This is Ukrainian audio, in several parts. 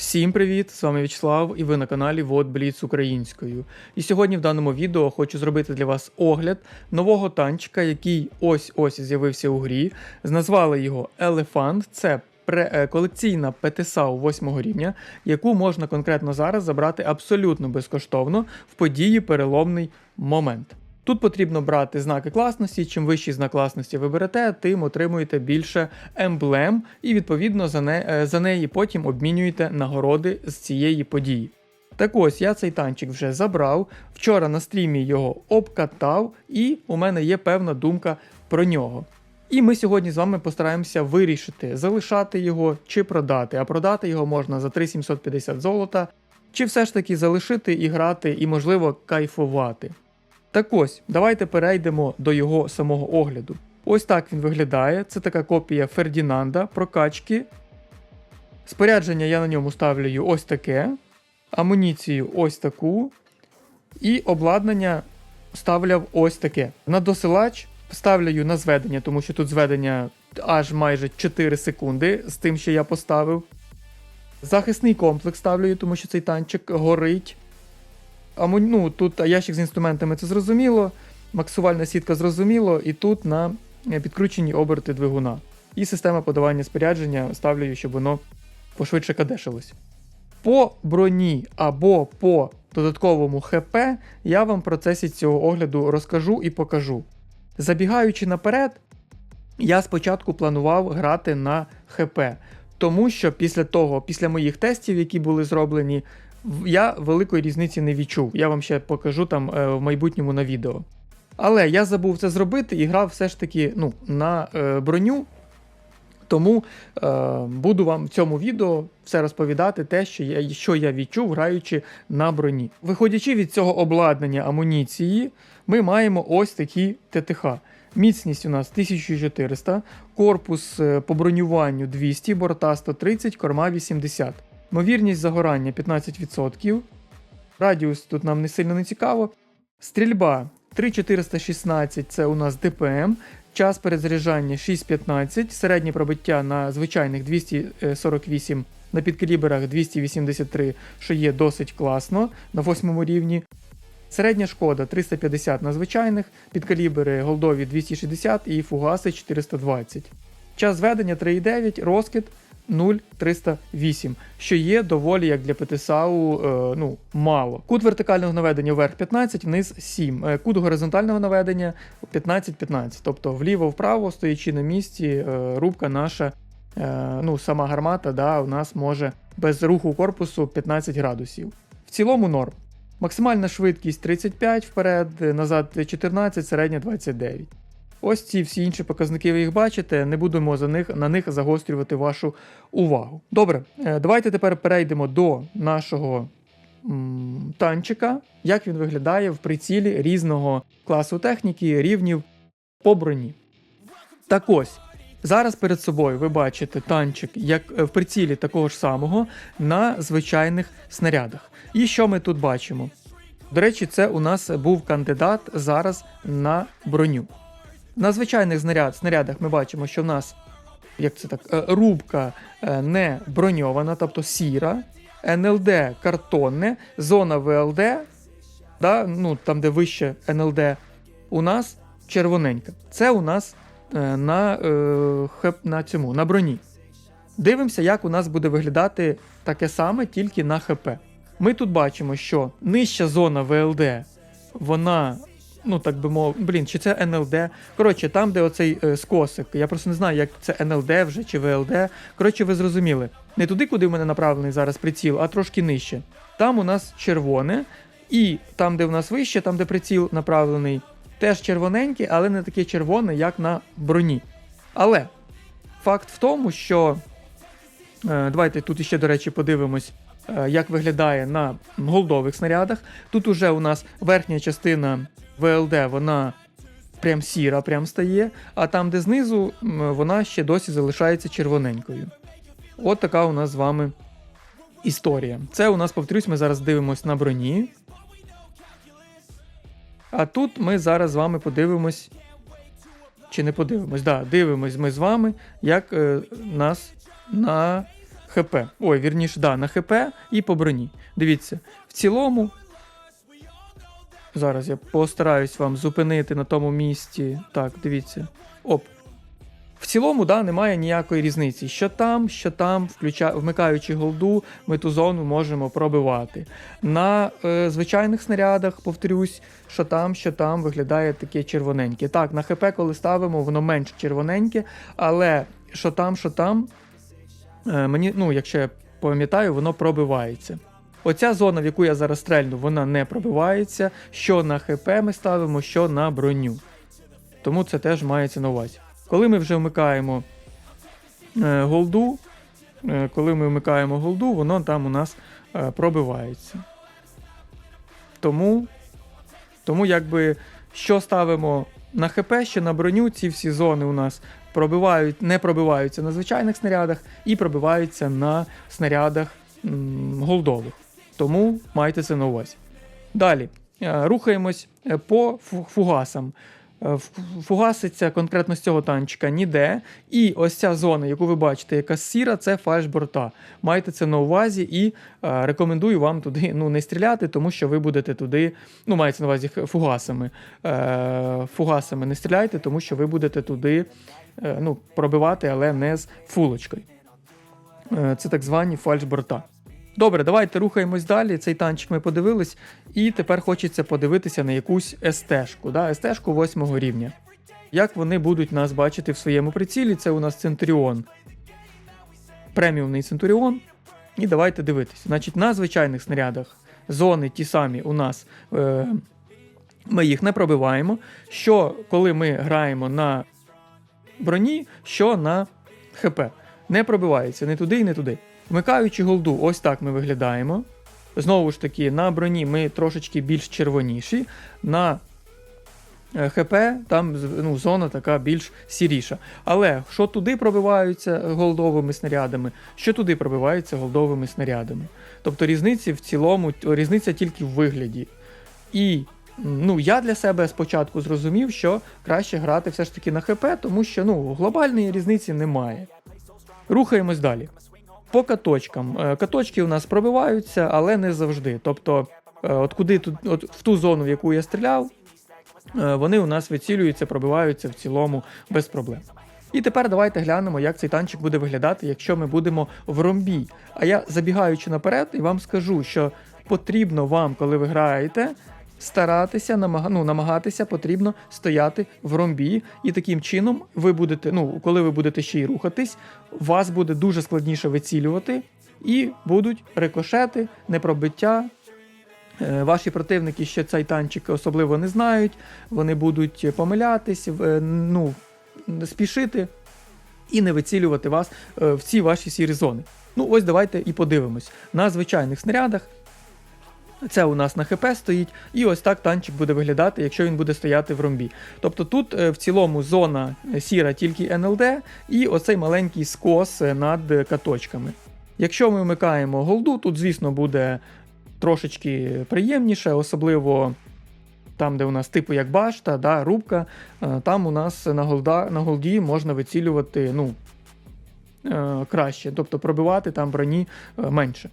Всім привіт! З вами Вячеслав і ви на каналі Вот Бліц українською. І сьогодні в даному відео хочу зробити для вас огляд нового танчика, який ось-ось з'явився у грі. Назвали його Елефант. Це е, колекційна ПТСАУ 8 рівня, яку можна конкретно зараз забрати абсолютно безкоштовно в події переломний момент. Тут потрібно брати знаки класності. Чим вищий знак класності ви берете, тим отримуєте більше емблем, і відповідно за, не, е, за неї потім обмінюєте нагороди з цієї події. Так ось я цей танчик вже забрав. Вчора на стрімі його обкатав, і у мене є певна думка про нього. І ми сьогодні з вами постараємося вирішити, залишати його чи продати. А продати його можна за 3750 золота, чи все ж таки залишити і грати, і, можливо, кайфувати. Так ось, давайте перейдемо до його самого огляду. Ось так він виглядає. Це така копія Фердінанда, прокачки. Спорядження я на ньому ставлю ось таке. Амуніцію ось таку. І обладнання ставляв ось таке. На досилач ставлю на зведення, тому що тут зведення аж майже 4 секунди з тим, що я поставив. Захисний комплекс ставлю, тому що цей танчик горить. Аму... Ну, тут ящик з інструментами це зрозуміло, максувальна сітка зрозуміло, і тут на е, підкручені оберти двигуна. І система подавання спорядження ставлю, щоб воно пошвидше кадешилось. По броні або по додатковому ХП я вам в процесі цього огляду розкажу і покажу. Забігаючи наперед, я спочатку планував грати на ХП, тому що після того, після моїх тестів, які були зроблені, я великої різниці не відчув. Я вам ще покажу там е, в майбутньому на відео. Але я забув це зробити і грав все ж таки ну, на е, броню. Тому е, буду вам в цьому відео все розповідати, те, що я, що я відчув, граючи на броні. Виходячи від цього обладнання амуніції, ми маємо ось такі ТТХ. Міцність у нас 1400, корпус е, по бронюванню 200, борта 130, корма 80. Ймовірність загорання 15%. Радіус тут нам не сильно не цікаво. Стрільба 3416 це у нас ДПМ. Час перезаряджання 6.15, середнє пробиття на звичайних 248, на підкаліберах 283, що є досить класно на 8 рівні. Середня шкода 350 на звичайних, підкалібери голдові 260 і фугаси 420. Час зведення 3,9, розкид 0,308, що є доволі як для ПТСАУ е, ну, мало. Кут вертикального наведення вверх 15, вниз 7. Е, Кут горизонтального наведення 15-15. Тобто вліво-вправо, стоячи на місці, е, рубка наша, е, ну, сама гармата, да, у нас може без руху корпусу 15 градусів. В цілому норм. Максимальна швидкість 35 вперед, назад 14, середня 29. Ось ці всі інші показники ви їх бачите, не будемо за них, на них загострювати вашу увагу. Добре, е, давайте тепер перейдемо до нашого м, танчика, як він виглядає в прицілі різного класу техніки, рівнів по броні. Так ось, зараз перед собою ви бачите танчик як е, в прицілі такого ж самого на звичайних снарядах. І що ми тут бачимо? До речі, це у нас був кандидат зараз на броню. На звичайних снаряд, снарядах ми бачимо, що в нас як це так, е, рубка е, не броньована, тобто сіра, НЛД картонне, зона ВЛД, да, ну, там, де вище НЛД, у нас червоненька. Це у нас е, на, на цьому, на броні. Дивимося, як у нас буде виглядати таке саме, тільки на ХП. Ми тут бачимо, що нижча зона ВЛД, вона, ну так би мовити, блін, чи це НЛД. Коротше, там, де оцей е, скосик, я просто не знаю, як це НЛД вже чи ВЛД. Коротше, ви зрозуміли. Не туди, куди в мене направлений зараз приціл, а трошки нижче. Там у нас червоне, і там, де у нас вище, там, де приціл направлений, теж червоненький, але не таке червоне, як на броні. Але факт в тому, що Е, Давайте тут іще, до речі, подивимось, як виглядає на голдових снарядах. Тут уже у нас верхня частина ВЛД, вона прям сіра, прям стає, а там, де знизу, вона ще досі залишається червоненькою. От така у нас з вами історія. Це у нас, повторюсь, ми зараз дивимось на броні. А тут ми зараз з вами подивимось. Чи не подивимось? Да, дивимось ми з вами, як е, нас на ХП. Ой, вірніше, да, на ХП і по броні. Дивіться, в цілому. Зараз я постараюсь вам зупинити на тому місці. Так, дивіться. Оп. В цілому, да, немає ніякої різниці. Що там, що там, включа... вмикаючи голду, ми ту зону можемо пробивати. На е, звичайних снарядах, повторюсь, що там, що там виглядає таке червоненьке. Так, на ХП, коли ставимо, воно менш червоненьке, але що там, що там, мені, ну, якщо я пам'ятаю, воно пробивається. Оця зона, в яку я зараз стрельну, вона не пробивається. Що на ХП ми ставимо, що на броню. Тому це теж мається на увазі. Коли ми вже вмикаємо е, голду, е, коли ми вмикаємо голду, воно там у нас е, пробивається. Тому, тому якби, що ставимо на ХП, що на броню, ці всі зони у нас пробивають, не пробиваються на звичайних снарядах і пробиваються на снарядах м, голдових. Тому майте це на увазі. Далі е, рухаємось е, по фугасам. Е, Фугаситься конкретно з цього танчика ніде. І ось ця зона, яку ви бачите, яка сіра, це фальш борта. Майте це на увазі і е, рекомендую вам туди ну, не стріляти, тому що ви будете туди, ну, мається на увазі фугасами. Е, фугасами не стріляйте, тому що ви будете туди ну, пробивати, але не з фулочкою. Це так звані фальш борта. Добре, давайте рухаємось далі. Цей танчик ми подивились, і тепер хочеться подивитися на якусь СТ-шку, да? СТ-шку 8 рівня. Як вони будуть нас бачити в своєму прицілі? Це у нас Центуріон. Преміумний Центуріон. І давайте дивитися. Значить, на звичайних снарядах зони ті самі у нас. Е- ми їх не пробиваємо. Що коли ми граємо на броні, що на ХП. Не пробивається ні туди і не туди. Вмикаючи голду, ось так ми виглядаємо. Знову ж таки, на броні ми трошечки більш червоніші. На е, ХП там ну, зона така більш сіріша. Але що туди пробиваються голдовими снарядами, що туди пробиваються голдовими снарядами. Тобто різниці в цілому, різниця тільки в вигляді. І ну, я для себе спочатку зрозумів, що краще грати все ж таки на ХП, тому що ну, глобальної різниці немає. Рухаємось далі. По каточкам. Е, Каточки у нас пробиваються, але не завжди. Тобто, е, от куди тут, от в ту зону, в яку я стріляв, е, вони у нас вицілюються, пробиваються в цілому без проблем. І тепер давайте глянемо, як цей танчик буде виглядати, якщо ми будемо в ромбі. А я забігаючи наперед, і вам скажу, що потрібно вам, коли ви граєте, старатися намага... ну, намагатися потрібно стояти в ромбі, і таким чином ви будете, ну, коли ви будете ще й рухатись, вас буде дуже складніше вицілювати, і будуть рикошети, непробиття. Е, Ваші противники ще цей танчик особливо не знають, вони будуть помилятись, ну, спішити і не вицілювати вас е, в ці ваші сірі зони. Ну, ось давайте і подивимось. На звичайних снарядах це у нас на ХП стоїть, і ось так танчик буде виглядати, якщо він буде стояти в ромбі. Тобто тут е, в цілому зона е, сіра тільки НЛД, і оцей маленький скос е, над каточками. Якщо ми вмикаємо голду, тут, звісно, буде трошечки приємніше, особливо там, де у нас типу як башта, да, рубка, там у нас на, голда, на голді можна вицілювати ну, краще, тобто пробивати там броні менше.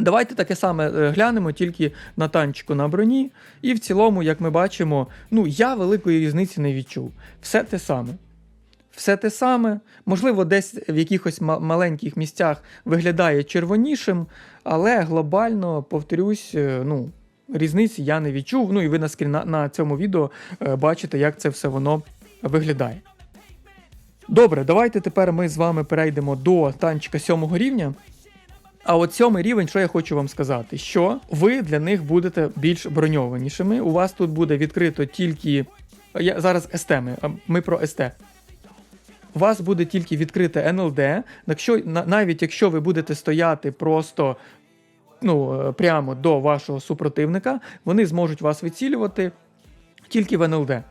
Давайте таке саме е, глянемо тільки на танчику на броні. І в цілому, як ми бачимо, ну я великої різниці не відчув. Все те саме. Все те саме, можливо, десь в якихось ма- маленьких місцях виглядає червонішим, але глобально, повторюсь, е, ну, різниці я не відчув. Ну і ви на, скріна, на цьому відео е, бачите, як це все воно виглядає. Добре, давайте тепер ми з вами перейдемо до танчика сьомого рівня. А от сьомий рівень, що я хочу вам сказати, що ви для них будете більш броньованішими. У вас тут буде відкрито тільки. Я зараз СТ ми, про СТ. У вас буде тільки відкрите НЛД. Якщо, навіть якщо ви будете стояти просто ну, е, прямо до вашого супротивника, вони зможуть вас вицілювати тільки в НЛД.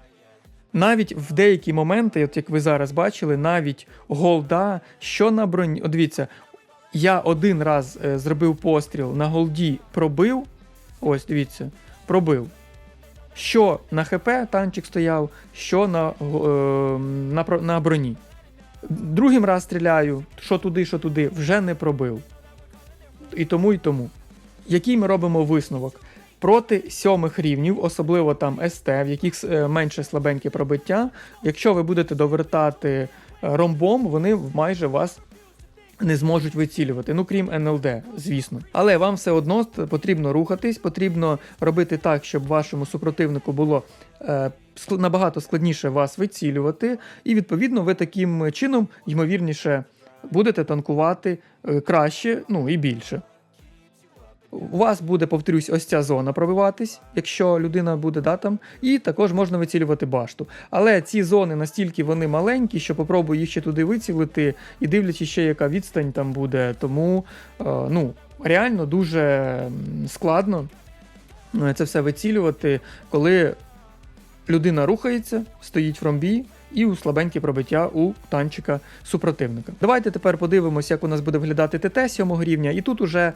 Навіть в деякі моменти, от як ви зараз бачили, навіть голда, що на броні. Дивіться, я один раз е, зробив постріл на голді, пробив. Ось, дивіться, пробив. Що на ХП танчик стояв, що на, е, на, на броні. Другим раз стріляю, що туди, що туди, вже не пробив. І тому, і тому. Який ми робимо висновок? Проти сьомих рівнів, особливо там СТ, в яких е, менше слабеньке пробиття, якщо ви будете довертати е, ромбом, вони майже вас не зможуть вицілювати, ну крім НЛД, звісно. Але вам все одно потрібно рухатись, потрібно робити так, щоб вашому супротивнику було е, набагато складніше вас вицілювати, і відповідно ви таким чином, ймовірніше, будете танкувати е, краще, ну і більше. У вас буде, повторюсь, ось ця зона пробиватись, якщо людина буде да, там, і також можна вицілювати башту. Але ці зони настільки вони маленькі, що попробую їх ще туди вицілити, і дивлячись ще, яка відстань там буде. Тому е, ну, реально дуже складно е, це все вицілювати, коли людина рухається, стоїть в ромбі. І у слабеньке пробиття у танчика супротивника. Давайте тепер подивимося, як у нас буде виглядати ТТ 7 рівня. І тут уже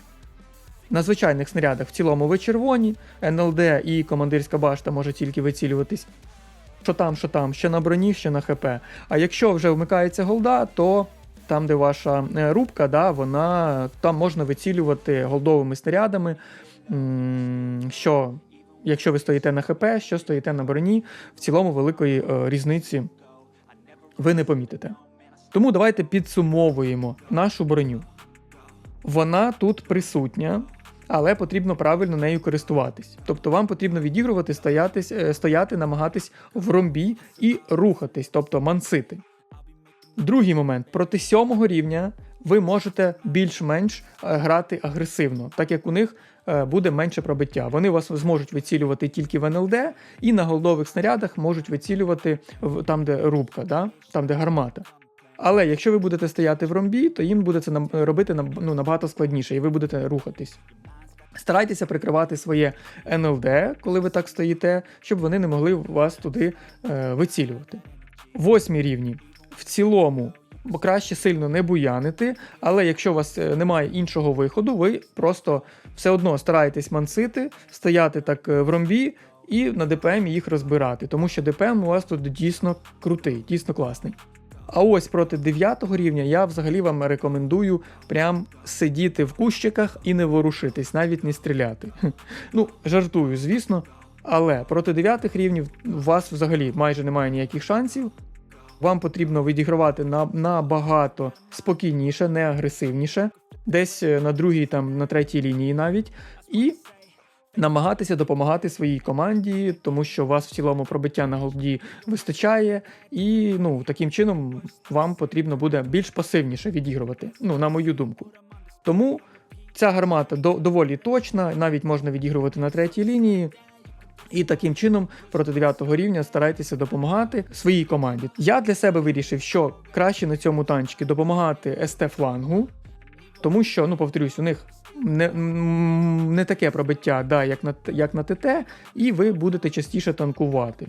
на звичайних снарядах в цілому ви червоні, НЛД і командирська башта може тільки вицілюватись. Що там, що там, що на броні, що на ХП. А якщо вже вмикається голда, то там, де ваша е, рубка, да, вона там можна вицілювати голдовими снарядами. Що, якщо ви стоїте на ХП, що стоїте на броні, в цілому великої е, різниці ви не помітите. Тому давайте підсумовуємо нашу броню. Вона тут присутня, але потрібно правильно нею користуватись. Тобто вам потрібно відігрувати, стоятись, е, стояти, намагатись в ромбі і рухатись, тобто мансити. Другий момент: проти сьомого рівня ви можете більш-менш е, грати агресивно, так як у них е, буде менше пробиття. Вони вас зможуть вицілювати тільки в НЛД, і на голдових снарядах можуть вицілювати там, де рубка, да? там, де гармата. Але якщо ви будете стояти в ромбі, то їм буде це робити ну, набагато складніше, і ви будете рухатись. Старайтеся прикривати своє НЛД, коли ви так стоїте, щоб вони не могли вас туди е, вицілювати. Восьмі рівні. В цілому, бо краще сильно не буянити, але якщо у вас е, немає іншого виходу, ви просто все одно стараєтесь мансити, стояти так е, в ромбі і на ДПМ їх розбирати, тому що ДПМ у вас тут дійсно крутий, дійсно класний. А ось проти 9 рівня я взагалі вам рекомендую прям сидіти в кущиках і не ворушитись, навіть не стріляти. Ну, жартую, звісно. Але проти 9 рівнів у вас взагалі майже немає ніяких шансів. Вам потрібно відігравати набагато спокійніше, не агресивніше, десь е, на другій, там, на третій лінії навіть. І намагатися допомагати своїй команді, тому що у вас в цілому пробиття на голді вистачає, і ну, таким чином вам потрібно буде більш пасивніше відігрувати, ну, на мою думку. Тому ця гармата до, доволі точна, навіть можна відігрувати на третій лінії. І таким чином проти 9 рівня старайтеся допомагати своїй команді. Я для себе вирішив, що краще на цьому танчики допомагати СТ-флангу, тому що, ну повторюсь, у них не, не таке пробиття, да, як, на, як на ТТ, і ви будете частіше танкувати.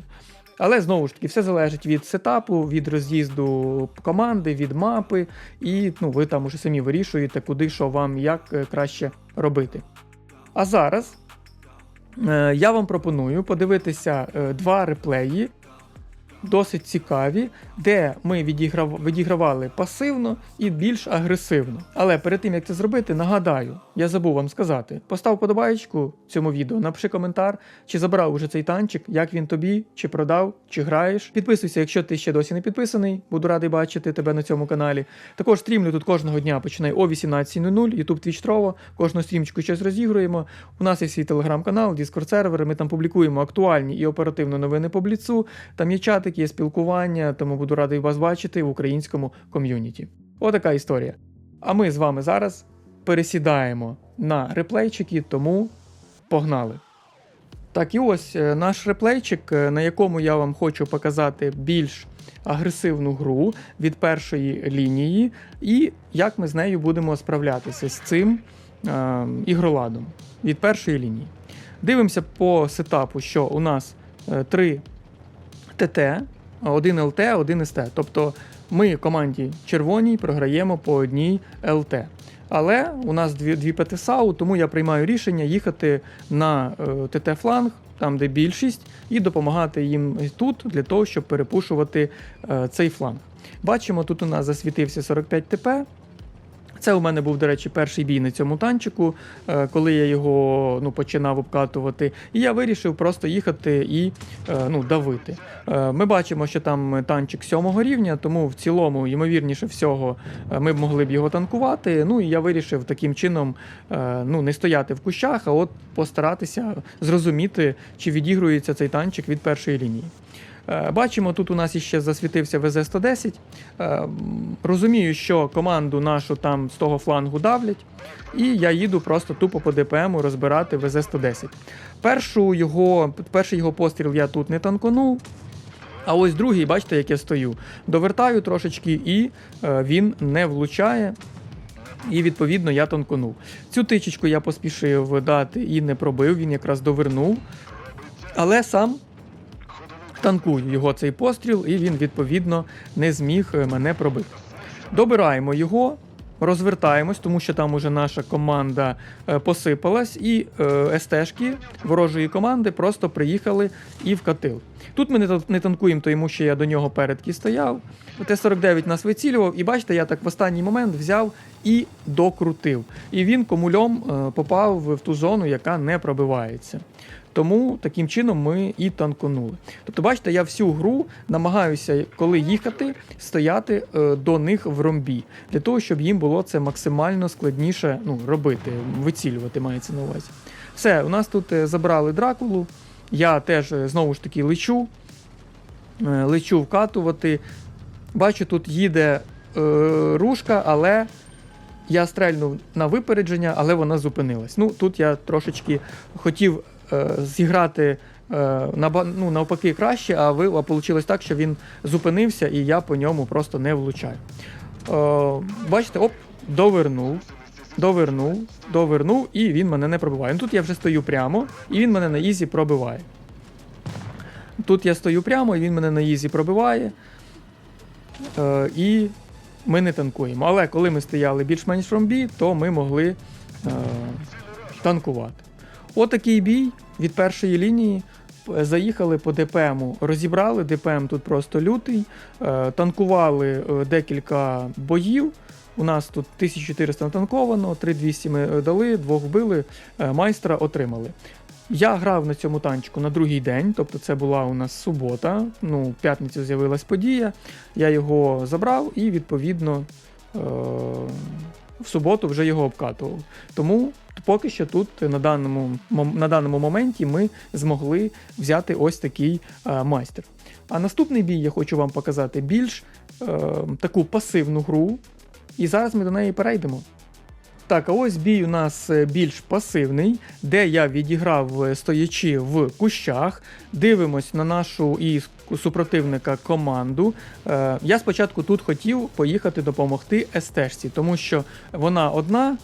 Але знову ж таки, все залежить від сетапу, від роз'їзду команди, від мапи, і ну, ви там уже самі вирішуєте, куди що вам як е, краще робити. А зараз е, я вам пропоную подивитися е, два реплеї, досить цікаві, де ми відіграв... відігравали пасивно і більш агресивно. Але перед тим як це зробити, нагадаю, я забув вам сказати: постав подобаєчку цьому відео, напиши коментар, чи забрав уже цей танчик, як він тобі, чи продав, чи граєш. Підписуйся, якщо ти ще досі не підписаний. Буду радий бачити тебе на цьому каналі. Також стрімлю тут кожного дня починаю о 18.00, YouTube Twitch Trovo, кожну стрімчику щось розігруємо. У нас є свій телеграм-канал, Discord сервер. Ми там публікуємо актуальні і оперативно новини по бліцу. Там є чатик, є спілкування, тому буду радий вас бачити в українському ком'юніті. Отака історія. А ми з вами зараз пересідаємо на реплейчики, тому погнали. Так, і ось е, наш реплейчик, е, на якому я вам хочу показати більш агресивну гру від першої лінії, і як ми з нею будемо справлятися з цим е, ігроладом від першої лінії. Дивимося по сетапу, що у нас е, три ТТ, один ЛТ, один СТ. Тобто ми команді червоній програємо по одній ЛТ. Але у нас дві, дві ПТСАУ, тому я приймаю рішення їхати на е, ТТ-фланг, там де більшість, і допомагати їм тут для того, щоб перепушувати е, цей фланг. Бачимо, тут у нас засвітився 45 ТП. Це у мене був, до речі, перший бій на цьому танчику, е, коли я його ну, починав обкатувати. І я вирішив просто їхати і е, ну, давити. Е, Ми бачимо, що там танчик сьомого рівня, тому в цілому, ймовірніше всього, ми б могли б його танкувати. Ну і я вирішив таким чином ну, не стояти в кущах, а от постаратися зрозуміти, чи відігрується цей танчик від першої лінії. Е, Бачимо, тут у нас іще засвітився ВЗ-110. Е, Розумію, що команду нашу там з того флангу давлять, і я їду просто тупо по ДПМу розбирати ВЗ-110. Першу його, перший його постріл я тут не танконув. А ось другий, бачите, як я стою. Довертаю трошечки, і е, він не влучає. І відповідно я тонконув. Цю тичечку я поспішив дати і не пробив, він якраз довернув. Але сам танкую його цей постріл, і він відповідно не зміг е, мене пробити. Добираємо його, розвертаємось, тому що там уже наша команда е, посипалась, і е, СТшки ворожої команди просто приїхали і вкатили. Тут ми не, танкуємо, тому що я до нього передки стояв. Т-49 нас вицілював, і бачите, я так в останній момент взяв і докрутив. І він комульом попав в ту зону, яка не пробивається. Тому таким чином ми і танконули. Тобто, бачите, я всю гру намагаюся, коли їхати, стояти е, до них в ромбі, для того, щоб їм було це максимально складніше ну, робити, вицілювати мається на увазі. Все, у нас тут е, забрали дракулу. Я теж е, знову ж таки лечу, лечу вкатувати. Бачу, тут їде е, рушка, але я стрельнув на випередження, але вона зупинилась. Ну, тут я трошечки хотів зіграти е, ну, навпаки краще, а ви, а вийшло так, що він зупинився і я по ньому просто не влучаю. Е, бачите, оп, довернув. Довернув, довернув, і він мене не пробиває. Ну, Тут я вже стою прямо, і він мене на ізі пробиває. Тут я стою прямо, і він мене на ізі пробиває. Е, і ми не танкуємо. Але коли ми стояли більш-менш ромбі, то ми могли е, танкувати. Отакий бій від першої лінії. Заїхали по ДПМу, розібрали ДПМ тут просто лютий, е, танкували е, декілька боїв. У нас тут 1400 натанковано, 3200 ми е, дали, двох вбили, майстра отримали. Я грав на цьому танчику на другий день, тобто це була у нас субота. Ну, в п'ятницю з'явилась подія. Я його забрав і відповідно е- в суботу вже його обкатував. Тому поки що тут на даному, на даному моменті ми змогли взяти ось такий е, майстер. А наступний бій я хочу вам показати більш е, таку пасивну гру. І зараз ми до неї перейдемо. Так, а ось бій у нас е, більш пасивний, де я відіграв е, стоячи в кущах. Дивимось на нашу і супротивника команду. Е, я спочатку тут хотів поїхати допомогти СТшці, тому що вона одна.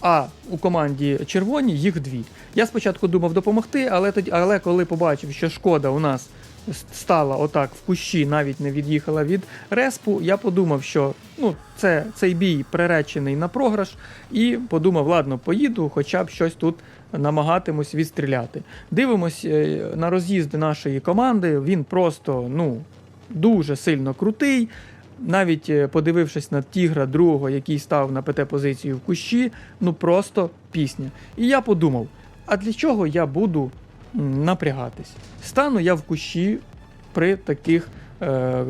А у команді червоні їх дві. Я спочатку думав допомогти, але тоді, але коли побачив, що шкода у нас стала отак в кущі, навіть не від'їхала від респу, я подумав, що ну, це, цей бій приречений на програш, і подумав, ладно, поїду, хоча б щось тут намагатимусь відстріляти. Дивимось е, на роз'їзди нашої команди. Він просто ну, дуже сильно крутий. Навіть е, подивившись на тігра другого, який став на ПТ-позицію в кущі, ну просто пісня. І я подумав: а для чого я буду напрягатись? Стану я в кущі при таких. е,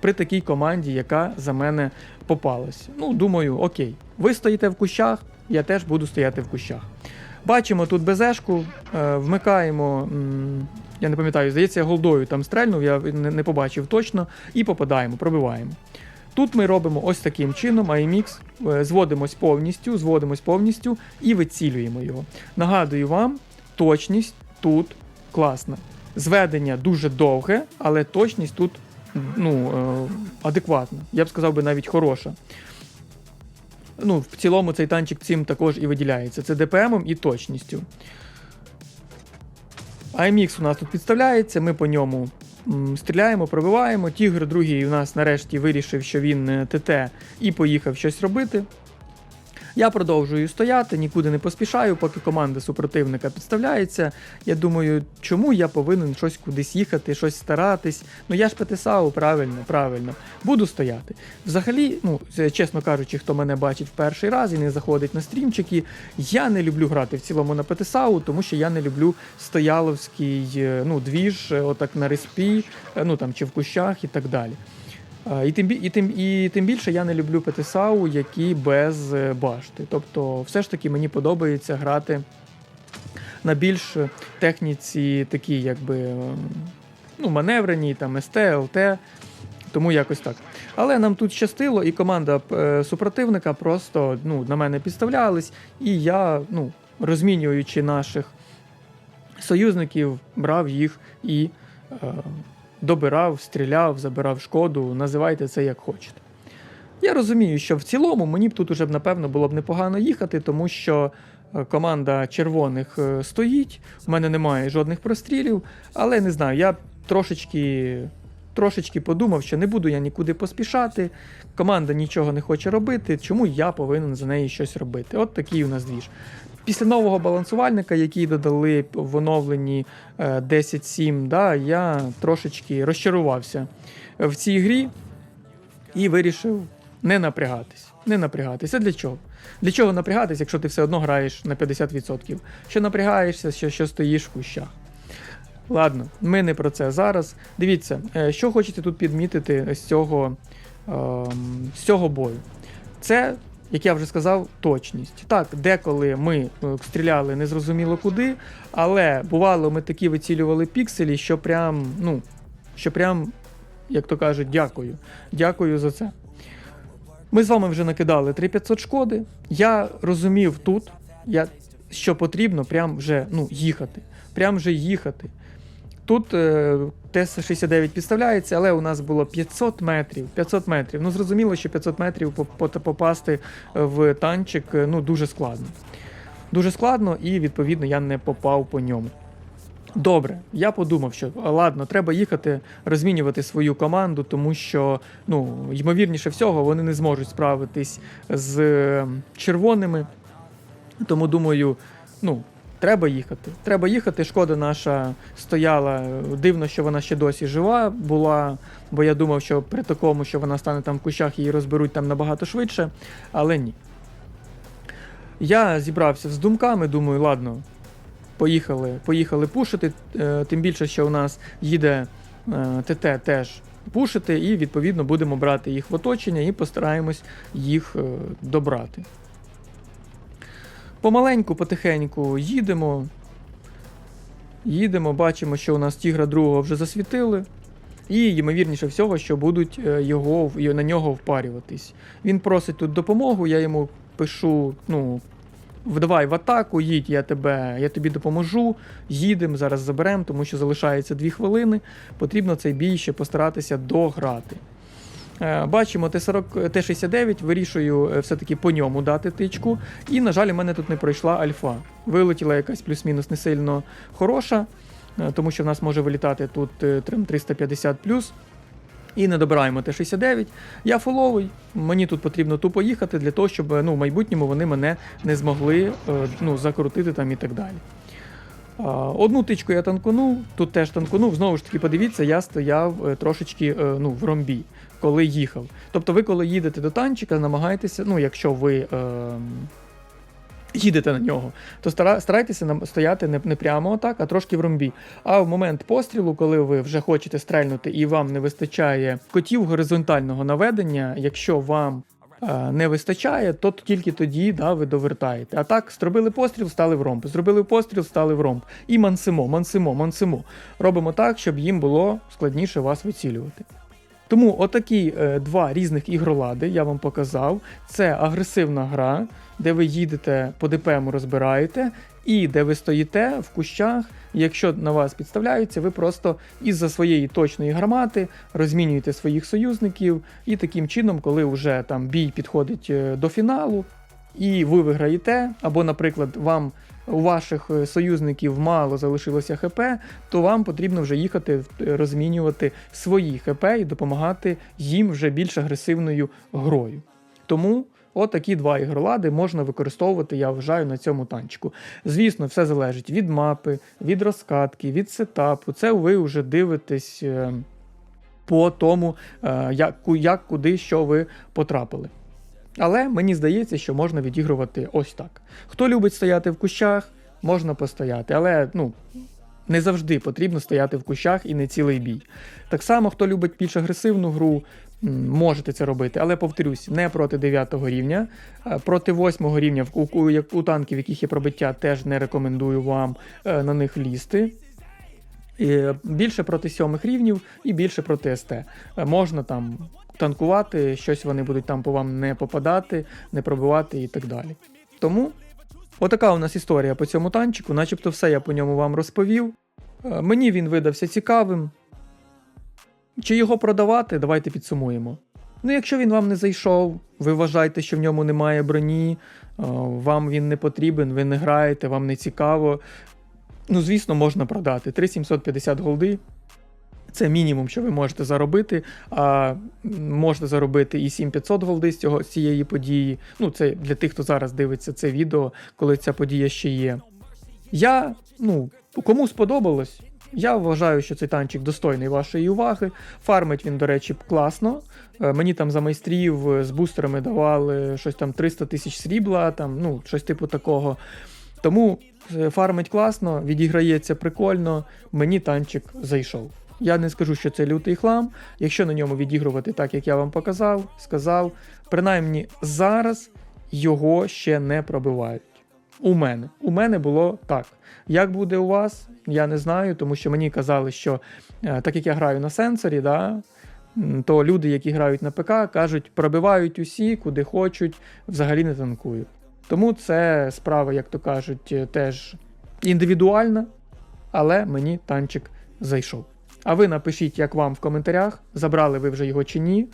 При такій команді, яка за мене попалась. Ну, думаю, окей, ви стоїте в кущах, я теж буду стояти в кущах. Бачимо тут безешку, е, вмикаємо. Я не пам'ятаю, здається, я голдою там стрельнув, я не, побачив точно, і попадаємо, пробиваємо. Тут ми робимо ось таким чином, AMX, е, зводимось повністю, зводимось повністю і вицілюємо його. Нагадую вам, точність тут класна. Зведення дуже довге, але точність тут ну, е, адекватна. Я б сказав би навіть хороша. Ну, в цілому цей танчик цим також і виділяється. Це ДПМом і точністю. AMX у нас тут підставляється, ми по ньому стріляємо, пробиваємо. Тігр другий у нас нарешті вирішив, що він е, ТТ і поїхав щось робити. Я продовжую стояти, нікуди не поспішаю, поки команда супротивника підставляється. Я думаю, чому я повинен щось кудись їхати, щось старатись. Ну я ж ПТСАУ, правильно, правильно. Буду стояти. Взагалі, ну, чесно кажучи, хто мене бачить в перший раз і не заходить на стрімчики, я не люблю грати в цілому на ПТСАУ, тому що я не люблю стояловський е, ну, двіж, е, отак на респі, е, ну там чи в кущах і так далі. І тим, і, тим, і тим більше я не люблю ПТСАУ, які без е, башти. Тобто, все ж таки мені подобається грати на більш техніці, такі, якби е, ну, маневреній, там СТ, ЛТ, тому якось так. Але нам тут щастило, і команда е, супротивника просто ну, на мене підставлялись, і я, ну, розмінюючи наших союзників, брав їх і. Е, добирав, стріляв, забирав шкоду, називайте це як хочете. Я розумію, що в цілому мені б тут уже б, напевно, було б непогано їхати, тому що е, команда червоних е, стоїть, в мене немає жодних прострілів, але не знаю, я трошечки. Трошечки подумав, що не буду я нікуди поспішати, команда нічого не хоче робити, чому я повинен за неї щось робити. От такий у нас двіж. Після нового балансувальника, який додали в оновленні е, 10.7, да, я трошечки розчарувався в цій грі і вирішив не напрягатись. Не напрягатись. А для чого? Для чого напрягатись, якщо ти все одно граєш на 50%? Що напрягаєшся, що, що стоїш в кущах. Ладно, ми не про це зараз. Дивіться, е, що хочете тут підмітити з цього, ем, з цього бою. Це, як я вже сказав, точність. Так, деколи ми е, стріляли незрозуміло куди, але бувало, ми такі вицілювали пікселі, що прям, ну, що прям, як то кажуть, дякую. Дякую за це. Ми з вами вже накидали 3500 шкоди. Я розумів тут, я, що потрібно прям вже ну, їхати. Прям вже їхати. Тут е, ТС-69 підставляється, але у нас було 500 метрів. 500 метрів. Ну, зрозуміло, що 500 метрів по- по- попасти в танчик е, ну, дуже складно. Дуже складно, і відповідно я не попав по ньому. Добре, я подумав, що ладно, треба їхати розмінювати свою команду, тому що, ну, ймовірніше всього, вони не зможуть справитись з е, червоними. Тому думаю, ну, треба їхати. Треба їхати. Шкода наша стояла. Дивно, що вона ще досі жива була, бо я думав, що при такому, що вона стане там в кущах, її розберуть там набагато швидше, але ні. Я зібрався з думками, думаю, ладно, поїхали, поїхали пушити. е, Тим більше, що у нас їде е, ТТ теж пушити, і відповідно будемо брати їх в оточення і постараємось їх е, добрати. Помаленьку, потихеньку їдемо. Їдемо, бачимо, що у нас тігра другого вже засвітили. І ймовірніше всього, що будуть е, його, на нього впарюватись. Він просить тут допомогу, я йому пишу, ну, давай в атаку, їдь, я тебе, я тобі допоможу. Їдемо, зараз заберемо, тому що залишається 2 хвилини. Потрібно цей бій ще постаратися дограти. Е, Бачимо Т-40, Т-69, вирішую е, все-таки по ньому дати тичку. І, на жаль, у мене тут не пройшла альфа. Вилетіла якась плюс-мінус не сильно хороша, е, тому що в нас може вилітати тут е, трим 350 І не добираємо Т-69. Я фоловий, мені тут потрібно тупо їхати для того, щоб ну, в майбутньому вони мене не змогли ну, закрутити там і так далі. Одну тичку я танкунув, тут теж танкунув. Знову ж таки, подивіться, я стояв трошечки ну, в ромбі, коли їхав. Тобто, ви, коли їдете до танчика, намагайтеся, ну, якщо ви е, їдете на нього, то старайтеся стояти не, прямо отак, а трошки в ромбі. А в момент пострілу, коли ви вже хочете стрельнути і вам не вистачає котів горизонтального наведення, якщо вам е, не вистачає, то тільки тоді да, ви довертаєте. А так, зробили постріл, стали в ромб. Зробили постріл, стали в ромб. І мансимо, мансимо, мансимо. Робимо так, щоб їм було складніше вас вицілювати. Тому отакі е, два різних ігролади я вам показав. Це агресивна гра, де ви їдете по ДПМу розбираєте, і де ви стоїте в кущах. Якщо на вас підставляються, ви просто із-за своєї точної гармати розмінюєте своїх союзників, і таким чином, коли вже там бій підходить е, до фіналу, і ви виграєте, або, наприклад, вам у ваших е, союзників мало залишилося ХП, то вам потрібно вже їхати е, розмінювати свої ХП і допомагати їм вже більш агресивною грою. Тому отакі два ігролади можна використовувати, я вважаю, на цьому танчику. Звісно, все залежить від мапи, від розкатки, від сетапу. Це ви вже дивитесь е, по тому, як куди що ви потрапили. Але мені здається, що можна відігрувати ось так. Хто любить стояти в кущах, можна постояти, але ну, не завжди потрібно стояти в кущах і не цілий бій. Так само, хто любить більш агресивну гру, можете це робити, але повторюсь, не проти 9 рівня. Е, Проти 8 рівня, у, у, у танків, яких є пробиття, теж не рекомендую вам е, на них лізти. Е, більше проти сьомих рівнів і більше проти СТ. Можна там танкувати, щось вони будуть там по вам не попадати, не пробивати і так далі. Тому отака у нас історія по цьому танчику, начебто все я по ньому вам розповів. Е, Мені він видався цікавим. Чи його продавати, давайте підсумуємо. Ну, якщо він вам не зайшов, ви вважаєте, що в ньому немає броні, е, вам він не потрібен, ви не граєте, вам не цікаво. Ну, звісно, можна продати. 3750 голди. Це мінімум, що ви можете заробити. А можете заробити і 7500 голди з, цього, з цієї події. Ну, це для тих, хто зараз дивиться це відео, коли ця подія ще є. Я, ну, кому сподобалось, я вважаю, що цей танчик достойний вашої уваги. Фармить він, до речі, класно. Е, Мені там за майстрів е, з бустерами давали щось там 300 тисяч срібла, там, ну, щось типу такого. Тому е, фармить класно, відіграється прикольно. Мені танчик зайшов. Я не скажу, що це лютий хлам. Якщо на ньому відігрувати так, як я вам показав, сказав, принаймні зараз його ще не пробивають. У мене. У мене було так. Як буде у вас, я не знаю, тому що мені казали, що е, так як я граю на сенсорі, да, то люди, які грають на ПК, кажуть, пробивають усі, куди хочуть, взагалі не танкують. Тому це справа, як то кажуть, е, теж індивідуальна, але мені танчик зайшов. А ви напишіть, як вам в коментарях, забрали ви вже його чи ні.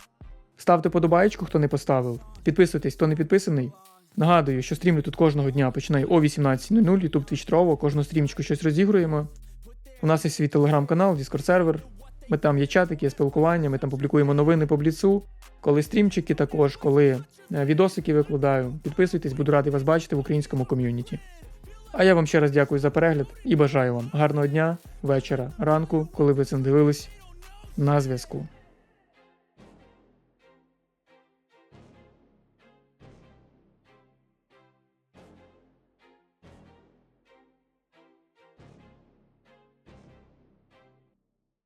Ставте подобаєчку, хто не поставив. Підписуйтесь, хто не підписаний. Нагадую, що стрімлю тут кожного дня починаю о 18.00, YouTube Twitch Trovo, кожну стрімчику щось розігруємо. У нас є свій телеграм-канал, Discord сервер. Ми там є чатики, є спілкування, ми там публікуємо новини по бліцу. Коли стрімчики також, коли е, відосики викладаю. Підписуйтесь, буду радий вас бачити в українському ком'юніті. А я вам ще раз дякую за перегляд і бажаю вам гарного дня, вечора, ранку, коли ви це дивились. На зв'язку.